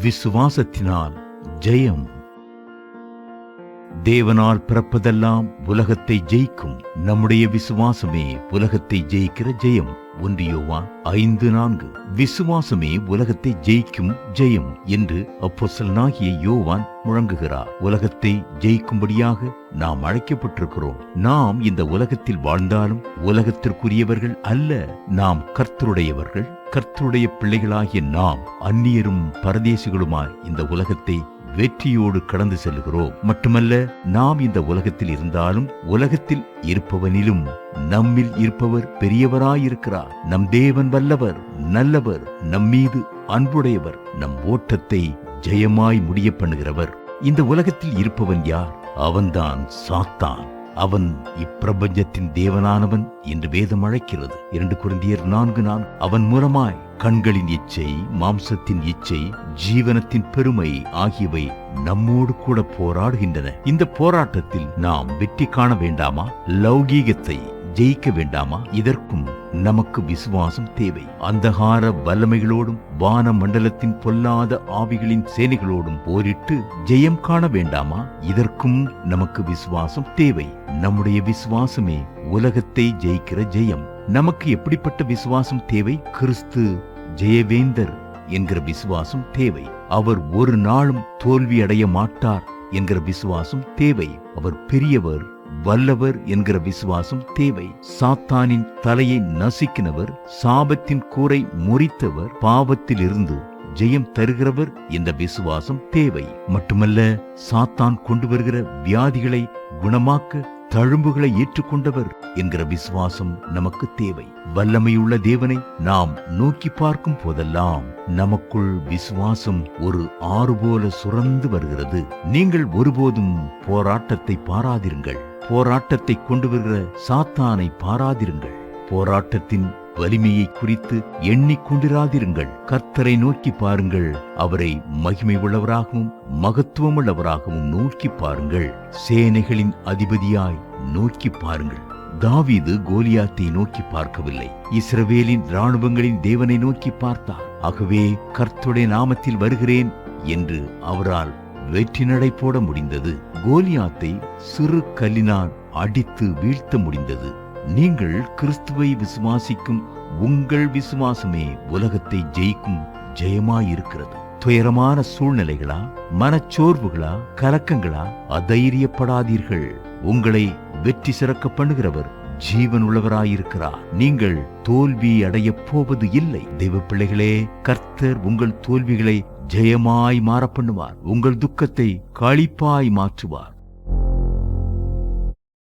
விசுவாசத்தினால் ஜெயம். தேவனால் பிறப்பதெல்லாம் உலகத்தை ஜெயிக்கும். நம்முடைய விசுவாசமே உலகத்தை ஜெயிக்கிற ஜெயம். ஒன்றியோவான் ஐந்து நான்கு. விசுவாசமே உலகத்தை ஜெயிக்கும் ஜெயம் என்று அப்போசலனாகிய யோவான் முழங்குகிறார். உலகத்தை ஜெயிக்கும்படியாக நாம் அழைக்கப்பட்டிருக்கிறோம். நாம் இந்த உலகத்தில் வாழ்ந்தாலும் உலகத்திற்குரியவர்கள் அல்ல நாம் கர்த்தருடையவர்கள் கர்த்தருடைய பிள்ளைகளாகிய நாம் அந்நியரும் பரதேசிகளுமாய் இந்த உலகத்தை வெற்றியோடு கடந்து செல்கிறோம் மட்டுமல்ல நாம் இந்த உலகத்தில் இருந்தாலும் உலகத்தில் இருப்பவனிலும் நம்மில் இருப்பவர் பெரியவராயிருக்கிறார். நம் தேவன் வல்லவர் நல்லவர் நம்மீது அன்புடையவர் நம் ஓட்டத்தை ஜெயமாய் முடிய பண்ணுகிறவர் இந்த உலகத்தில் இருப்பவன் யார்? அவன்தான் சாத்தான். அவன் இப்பிரபஞ்சத்தின் தேவனானவன் என்று வேதம் அழைக்கிறது. இரண்டு குருந்தியர் நான்கு நான் அவன் மூலமாய் கண்களின் இச்சை மாம்சத்தின் இச்சை ஜீவனத்தின் பெருமை ஆகியவை நம்மோடு கூட போராடுகின்றன. இந்த போராட்டத்தில் நாம் வெற்றி காண வேண்டாமா? லௌகீகத்தை ஜெயிக்க வேண்டாமா? இதற்கும் நமக்கு விசுவாசம் தேவை. அந்தகார வல்லமைகளோடும் வான மண்டலத்தின் பொல்லாத ஆவிகளின் சேனைகளோடும் போரிட்டு ஜெயம் காண வேண்டாமா? இதற்கும் நமக்கு விசுவாசம் தேவை. நம்முடைய விசுவாசமே உலகத்தை ஜெயிக்கிற ஜெயம். நமக்கு எப்படிப்பட்ட விசுவாசம் தேவை? கிறிஸ்து ஜெயவேந்தர் என்கிற விசுவாசம் தேவை. அவர் ஒரு நாளும் தோல்வி அடைய மாட்டார் என்கிற விசுவாசம் தேவை. அவர் பெரியவர் வல்லவர் என்கிற விசுவாசம் தேவை. சாத்தானின் தலையை நசுக்கினவர் சாபத்தின் கூரை முறித்தவர் பாவத்தில் இருந்து ஜெயம் தருகிறவர் இந்த விசுவாசம் தேவை. மட்டுமல்ல சாத்தான் கொண்டு வருகிற வியாதிகளை குணமாக்க தழும்புகளை ஏற்றுக்கொண்டவர் என்கிற விசுவாசம் நமக்கு தேவை. வல்லமையுள்ள தேவனை நாம் நோக்கி பார்க்கும் போதெல்லாம் நமக்குள் விசுவாசம் ஒரு ஆறு போல சுரந்து வருகிறது. நீங்கள் ஒருபோதும் போராட்டத்தை பாராதிருங்கள். போராட்டத்தை கொண்டு வருகிற சாத்தானை பாராதிருங்கள். போராட்டத்தின் வலிமையை குறித்து எண்ணிக்கொண்டிராதிருங்கள் கர்த்தரை நோக்கி பாருங்கள். அவரை மகிமை உள்ளவராகவும் மகத்துவம் உள்ளவராகவும் நோக்கி பாருங்கள். சேனைகளின் அதிபதியாய் நோக்கி பாருங்கள். தாவீது கோலியாத்தை நோக்கி பார்க்கவில்லை. இஸ்ரவேலின் இராணுவங்களின் தேவனை நோக்கி பார்த்தார். ஆகவே கர்த்துடைய நாமத்தில் வருகிறேன் என்று அவரால் வெற்றி நடை போட முடிந்தது. கோலியாத்தை சிறு கல்லினால் அடித்து வீழ்த்த முடிந்தது. நீங்கள் கிறிஸ்துவை விசுவாசிக்கும் உங்கள் விசுவாசமே உலகத்தை ஜெயிக்கும் ஜெயமாயிருக்கிறது. துயரமான சூழ்நிலைகளா மனச்சோர்வுகளா கலக்கங்களா அதைரியப்படாதீர்கள். உங்களை வெற்றி சிறக்க பண்ணுகிறவர் ஜீவன் உள்ளவராயிருக்கிறார் நீங்கள் தோல்வி அடையப் போவது இல்லை. தெய்வ பிள்ளைகளே கர்த்தர் உங்கள் தோல்விகளை ஜெயமாய் மாற பண்ணுவார் உங்கள் துக்கத்தை களிப்பாய் மாற்றுவார்.